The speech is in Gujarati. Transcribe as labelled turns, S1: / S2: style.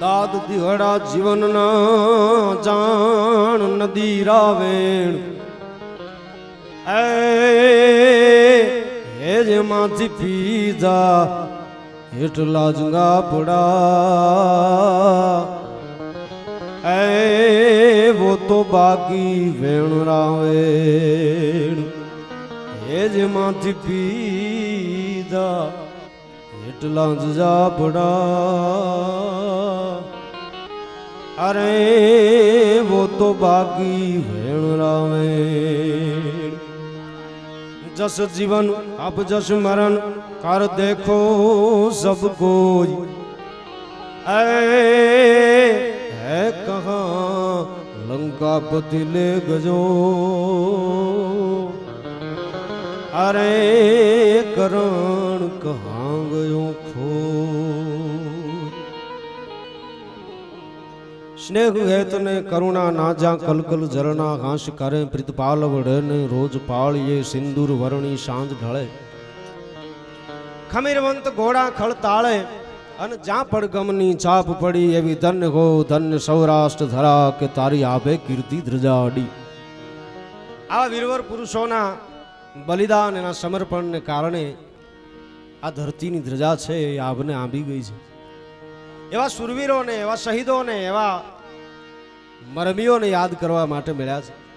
S1: દાદ દિહડા જીવનના જાણ નદી રાવેણ. એ હે જે માંથી પીધા હેઠલા જંગા પડા. એ વો તો બાકી વેણ રાવેણ. હે જે માંથી પીધા એટલા જ જાપડા અરે, વો તો બાગી વેણ રાવે. જસ જીવન અબ જસ મરણ, કર દેખો સબ કોઈ. હે કહા, લંકાપતિ લે ગજો. અરે, કરણ કહા ગયો સ્નેહ હેતને કરુણા ના કલકલ ઝરણા ઘાસ કરે, પ્રિતપાલ વડને રોજ પાળીએ, સિંદૂર વરણી સાંજ ઢળે. ખમીરવંત ઘોડા ખળ તાળે અને જ્યાં પડગમની ચાપ પડી, એવી ધન્ય હો ધન્ય સૌરાષ્ટ્ર ધરા કે તારી આભે કીર્તિ ધ્રજાડી આવા વીરવર પુરુષોના બલિદાન, એના સમર્પણને કારણે આ ધરતીની ધ્રજા છે, એ આભને આંબી ગઈ છે. એવા સુરવીરોને એવા શહીદોને એવા મરમીઓને યાદ કરવા માટે મળ્યા છે.